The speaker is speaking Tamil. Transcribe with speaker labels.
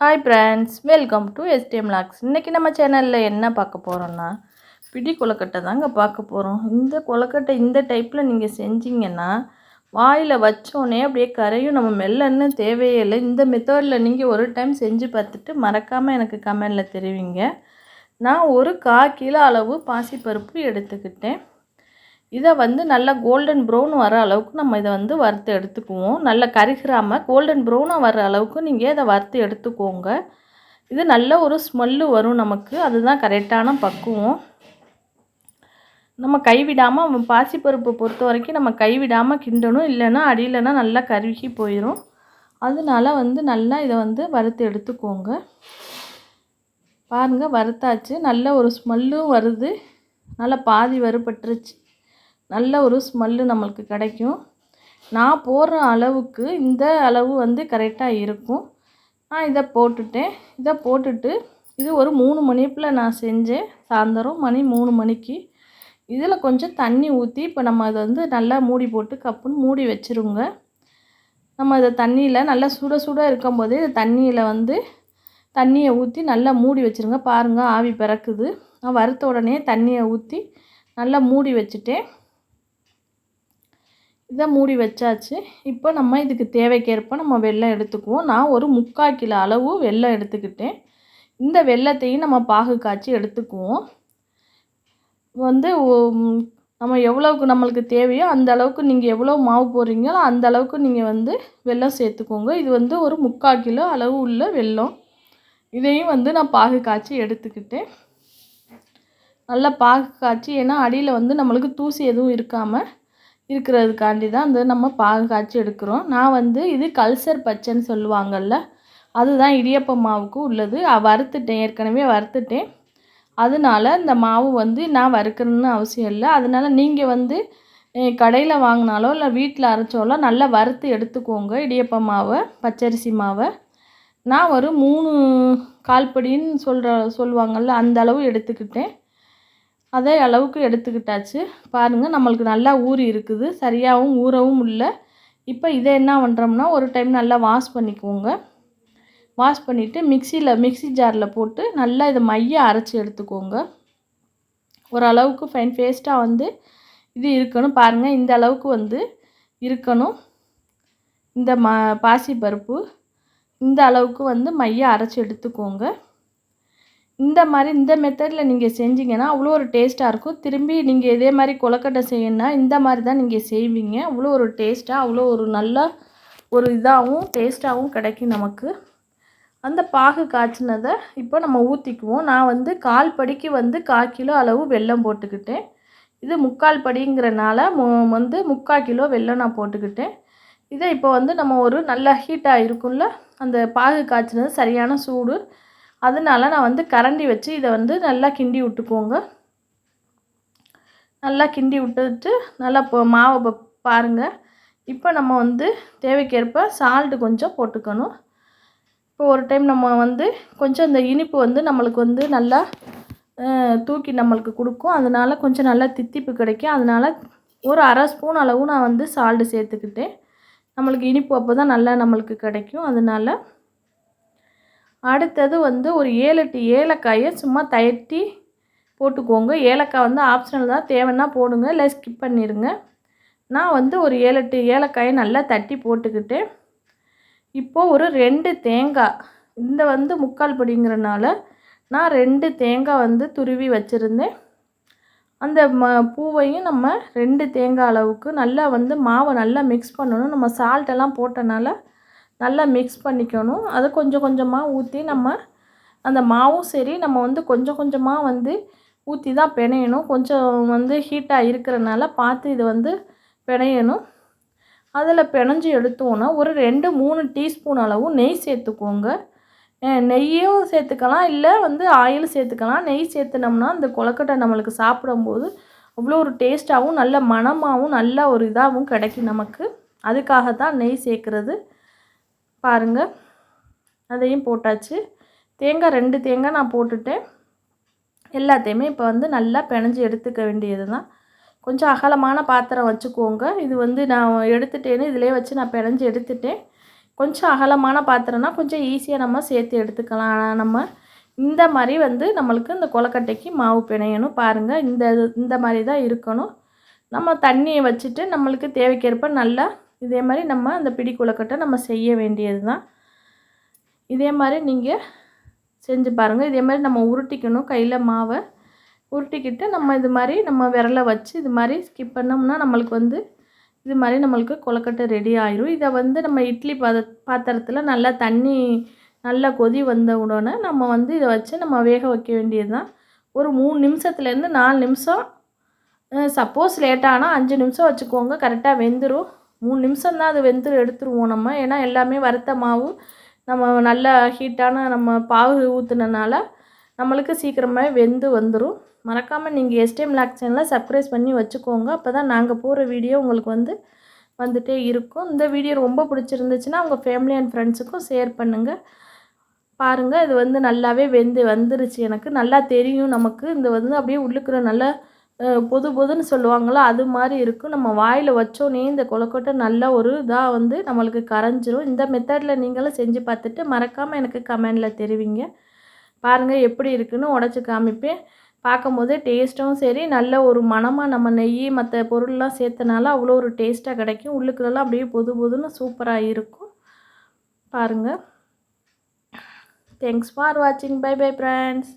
Speaker 1: Hi friends welcome to STM logs இன்றைக்கி நம்ம சேனலில் என்ன பார்க்க போகிறோன்னா பிடி கொழுக்கட்டை தாங்க பார்க்க போகிறோம் இந்த கொழுக்கட்டை இந்த டைப்பில் நீங்கள் செஞ்சீங்கன்னா வாயில் வச்சோடனே அப்படியே கரையும். நம்ம மெல்லன்னு தேவையே இல்லை. இந்த மெத்தடில் நீங்கள் ஒரு டைம் செஞ்சு பார்த்துட்டு மறக்காமல் எனக்கு கமெண்டில் தெரிவிங்க. நான் ஒரு கால் கிலோ அளவு பாசிப்பருப்பு எடுத்துக்கிட்டேன். இதை வந்து நல்லா கோல்டன் ப்ரௌன் வர அளவுக்கு நம்ம இதை வந்து வறுத்து எடுத்துக்குவோம். நல்லா கருகிறாமல் கோல்டன் ப்ரௌனாக வர அளவுக்கு நீங்கள் இதை வறுத்து எடுத்துக்கோங்க. இது நல்ல ஒரு ஸ்மெல்லு வரும் நமக்கு. அதுதான் கரெக்டான பக்குவம். நம்ம கைவிடாமல் பாசிப்பருப்பை பொறுத்த வரைக்கும் நம்ம கைவிடாமல் கிண்டணும். இல்லைன்னா அடியிலனா நல்லா கருகி போயிடும் அதனால வந்து நல்லா இதை வந்து வறுத்து எடுத்துக்கோங்க. பாருங்கள் வறுத்தாச்சு. நல்ல ஒரு ஸ்மெல்லும் வருது நல்லா பாதி வறுபட்டுருச்சு. நல்ல ஒரு ஸ்மெல்லு நம்மளுக்கு கிடைக்கும். நான் போடுற அளவுக்கு இந்த அளவு வந்து கரெக்டாக இருக்கும். நான் இதை போட்டுட்டேன். இதை போட்டுட்டு இது ஒரு மூணு மணிப்பில் நான் செஞ்சேன். சாயந்தரம் மணி மூணு மணிக்கு. இதில் கொஞ்சம் தண்ணி ஊற்றி இப்போ நம்ம அதை வந்து நல்லா மூடி போட்டு கப்புன்னு மூடி வச்சுருங்க. நம்ம அதை தண்ணியில் நல்லா சுட சுட இருக்கும்போதே தண்ணியில் வந்து தண்ணியை ஊற்றி நல்லா மூடி வச்சுருங்க. பாருங்கள் ஆவி பிறக்குது. நான் வறுத்த உடனே தண்ணியை ஊற்றி நல்லா மூடி வச்சுட்டேன். இதை மூடி வச்சாச்சு. இப்போ நம்ம இதுக்கு தேவைக்கேற்ப நம்ம வெள்ளம் எடுத்துக்குவோம். நான் ஒரு முக்கால் கிலோ அளவு வெள்ளம் எடுத்துக்கிட்டேன். இந்த வெள்ளத்தையும் நம்ம பாகு காய்ச்சி எடுத்துக்குவோம். வந்து நம்ம எவ்வளோவுக்கு நம்மளுக்கு தேவையோ அந்த அளவுக்கு நீங்கள் எவ்வளோ மாவு போடுறீங்களோ அந்த அளவுக்கு நீங்கள் வந்து வெல்லம் சேர்த்துக்கோங்க. இது வந்து ஒரு முக்கால் கிலோ அளவு உள்ள வெல்லம். இதையும் வந்து நான் பாகு காய்ச்சி எடுத்துக்கிட்டேன். நல்லா பாகு காய்ச்சி ஏன்னா அடியில் வந்து நம்மளுக்கு தூசி எதுவும் இருக்காமல் இருக்கிறதுக்காண்டி தான் வந்து நம்ம பாகு காய்ச்சி எடுக்கிறோம். நான் வந்து இது கல்சர் பச்சைன்னு சொல்லுவாங்கள்ல அதுதான் இடியப்ப மாவுக்கு உள்ளது. வறுத்துட்டேன். ஏற்கனவே வறுத்துட்டேன். அதனால இந்த மாவு வந்து நான் வறுக்கணும்னு அவசியம் இல்லை. அதனால் நீங்கள் வந்து கடையில் வாங்கினாலோ இல்லை வீட்டில் அரைச்சாலோ நல்லா வறுத்து எடுத்துக்கோங்க இடியப்ப மாவை பச்சரிசி மாவை. நான் ஒரு மூணு கால்படின்னு சொல்கிற சொல்லுவாங்கள்ல அந்த அளவு எடுத்துக்கிட்டேன். அதே அளவுக்கு எடுத்துக்கிட்டாச்சு. பாருங்கள் நம்மளுக்கு நல்லா ஊறி இருக்குது. சரியாகவும் ஊறவும் இல்லை. இப்போ இதை என்ன பண்ணுறோம்னா ஒரு டைம் நல்லா வாஷ் பண்ணிக்குவோங்க வாஷ் பண்ணிவிட்டு மிக்சியில் மிக்சி ஜாரில் போட்டு நல்லா இதை மைய அரைச்சி எடுத்துக்கோங்க. ஓரளவுக்கு ஃபைன் பேஸ்ட்டாக வந்து இது இருக்கணும். பாருங்கள் இந்த அளவுக்கு வந்து இருக்கணும். இந்த ம பாசி பருப்பு. இந்த அளவுக்கு வந்து மைய அரைச்சி எடுத்துக்கோங்க. இந்த மாதிரி இந்த மெத்தடில் நீங்கள் செஞ்சீங்கன்னா அவ்வளோ ஒரு டேஸ்ட்டாக இருக்கும். திரும்பி நீங்கள் இதே மாதிரி கொலக்கட்டை செய்யணுன்னா இந்த மாதிரி தான் நீங்கள் செய்வீங்க. அவ்வளோ ஒரு டேஸ்ட்டாக அவ்வளோ ஒரு நல்ல ஒரு இதாகவும் டேஸ்ட்டாகவும் கிடைக்கும் நமக்கு. அந்த பாகு காய்ச்சினதை இப்போ நம்ம ஊற்றிக்குவோம் நான் வந்து கால் படிக்கு வந்து கால் கிலோ அளவு வெல்லம் போட்டுக்கிட்டேன். இது முக்கால் படிங்கிறனால வந்து முக்கால் கிலோ வெல்லம் நான் போட்டுக்கிட்டேன். இதை இப்போ வந்து நம்ம ஒரு நல்ல ஹீட்டாக இருக்கும்ல அந்த பாகு காய்ச்சினது சரியான சூடு. அதனால நான் வந்து கரண்டி வச்சு இதை வந்து நல்லா கிண்டி விட்டுக்கோங்க. நல்லா கிண்டி விட்டுட்டு நல்லா இப்போ மாவை பாருங்கள் இப்போ நம்ம வந்து தேவைக்கேற்ப சால்ட்டு கொஞ்சம் போட்டுக்கணும். இப்போ ஒரு டைம் நம்ம வந்து கொஞ்சம் இந்த இனிப்பு வந்து நம்மளுக்கு வந்து நல்லா தூக்கி நம்மளுக்கு கொடுக்கும். அதனால் கொஞ்சம் நல்லா தித்திப்பு கிடைக்கும். அதனால் ஒரு அரை ஸ்பூன் அளவு நான் வந்து சால்ட்டு சேர்த்துக்கிட்டேன். நம்மளுக்கு இனிப்பு அப்போ தான் நல்லா நம்மளுக்கு கிடைக்கும். அதனால் அடுத்தது வந்து ஒரு ஏழு எட்டு ஏலக்காயை சும்மா தயட்டி போட்டுக்கோங்க. ஏலக்காய் வந்து ஆப்ஷனல் தான். தேவைன்னா போடுங்க இல்லை ஸ்கிப் பண்ணிடுங்க நான் வந்து ஒரு ஏழு எட்டு ஏலக்காயை நல்லா தட்டி போட்டுக்கிட்டேன். இப்போது ஒரு ரெண்டு தேங்காய் இந்த வந்து முக்கால் படிங்கிறனால நான் ரெண்டு தேங்காய் வந்து துருவி வச்சுருந்தேன். அந்த ம பூவையும் நம்ம ரெண்டு தேங்காய் அளவுக்கு நல்லா வந்து மாவை நல்லா மிக்ஸ் பண்ணணும். நம்ம சால்ட்டெல்லாம் போட்டனால நல்லா மிக்ஸ் பண்ணிக்கணும். அதை கொஞ்சம் கொஞ்சமாக ஊற்றி நம்ம அந்த மாவும் சரி நம்ம வந்து கொஞ்சம் கொஞ்சமாக வந்து ஊற்றி தான் பிணையணும். கொஞ்சம் வந்து ஹீட்டாக இருக்கிறனால பார்த்து இது வந்து பிணையணும். அதில் பிணைஞ்சி எடுத்தோன்னா ஒரு ரெண்டு மூணு டீஸ்பூன் அளவு நெய் சேர்த்துக்கோங்க. நெய்யும் சேர்த்துக்கலாம் இல்லை வந்து ஆயில் சேர்த்துக்கலாம். நெய் சேர்த்துனோம்னா அந்த கொலக்கட்டை நம்மளுக்கு சாப்பிடும்போது அவ்வளோ ஒரு டேஸ்ட்டாகவும் நல்ல மணமாகவும் நல்ல ஒரு இதாகவும் கிடைக்கும் நமக்கு. அதுக்காக தான் நெய் சேர்க்குறது. பாருங்கள் அதையும் போட்டாச்சு. தேங்காய் ரெண்டு தேங்காய் நான் போட்டுட்டேன். எல்லாத்தையுமே இப்போ வந்து நல்லா பிணைஞ்சி எடுத்துக்க வேண்டியது தான் கொஞ்சம் அகலமான பாத்திரம் வச்சுக்கோங்க. இது வந்து நான் எடுத்துட்டேன்னு இதிலே வச்சு நான் பிணைஞ்சி எடுத்துட்டேன். கொஞ்சம் அகலமான பாத்திரம்னா கொஞ்சம் ஈஸியாக நம்ம சேர்த்து எடுத்துக்கலாம். ஆனால் நம்ம இந்த மாதிரி வந்து நம்மளுக்கு இந்த கொலக்கட்டைக்கு மாவு பிணையணும். பாருங்கள் இந்த இந்த மாதிரி தான் இருக்கணும். நம்ம தண்ணியை வச்சுட்டு நம்மளுக்கு தேவைக்கேற்ப நல்லா இதே மாதிரி நம்ம அந்த பிடி கொழுக்கட்டை நம்ம செய்ய வேண்டியது தான் இதே மாதிரி நீங்கள் செஞ்சு பாருங்கள் இதே மாதிரி நம்ம உருட்டிக்கணும். கையில் மாவை உருட்டிக்கிட்டு நம்ம இது மாதிரி நம்ம விரலை வச்சு இது மாதிரி ஸ்கிப் பண்ணோம்னா நம்மளுக்கு வந்து இது மாதிரி நம்மளுக்கு கொலக்கட்டை ரெடி ஆயிரும். இதை வந்து நம்ம இட்லி பாத பாத்திரத்தில் நல்லா தண்ணி நல்லா கொதி வந்த உடனே நம்ம வந்து இதை வச்சு நம்ம வேக வைக்க வேண்டியது தான் ஒரு மூணு நிமிஷத்துலேருந்து நாலு நிமிஷம் சப்போஸ் லேட்டானால் அஞ்சு நிமிஷம் வச்சுக்கோங்க. கரெக்டாக வெந்துடும் மூணு நிமிஷம் தான் அது வெந்து எடுத்துருவோம் நம்ம. ஏன்னா எல்லாமே வறுத்த மாவு நம்ம நல்ல ஹீட்டான நம்ம பாகு ஊற்றுனனால நம்மளுக்கு சீக்கிரமாகவே வெந்து வந்துடும் மறக்காமல் நீங்கள் எஸ்டிஎம் லாக் சேனலை சப்ஸ்கிரைப் பண்ணி வச்சுக்கோங்க. அப்போ தான் நாங்கள் போகிற வீடியோ உங்களுக்கு வந்து வந்துகிட்டே இருக்கும். இந்த வீடியோ ரொம்ப பிடிச்சிருந்துச்சுன்னா உங்கள் ஃபேமிலி அண்ட் ஃப்ரெண்ட்ஸுக்கும் ஷேர் பண்ணுங்கள் பாருங்கள் இது வந்து நல்லாவே வெந்து வந்துருச்சு எனக்கு. நல்லா தெரியும் நமக்கு. இந்த வந்து அப்படியே உள்ளுக்குற நல்லா பொது பொதுன்னு சொல்லுவாங்களோ அது மாதிரி இருக்கும் நம்ம வாயில் வச்சோன்னே இந்த கொலக்கொட்டை நல்ல ஒரு இதாக வந்து நம்மளுக்கு கரைஞ்சிரும். இந்த மெத்தடில் நீங்களும் செஞ்சு பார்த்துட்டு மறக்காமல் எனக்கு கமெண்டில் தெரிவிங்க. பாருங்கள் எப்படி இருக்குன்னு உடச்சி காமிப்பேன். பார்க்கும்போது டேஸ்ட்டும் சரி நல்ல ஒரு மணமாக நம்ம நெய் மற்ற பொருள்லாம் சேர்த்தனால அவ்வளோ ஒரு டேஸ்ட்டாக கிடைக்கும். உள்ளுக்குள்ளெல்லாம் அப்படியே பொது பொதுன்னு சூப்பராக இருக்கும். பாருங்கள் தேங்க்ஸ் ஃபார் வாட்சிங் பை பை ஃப்ரெண்ட்ஸ்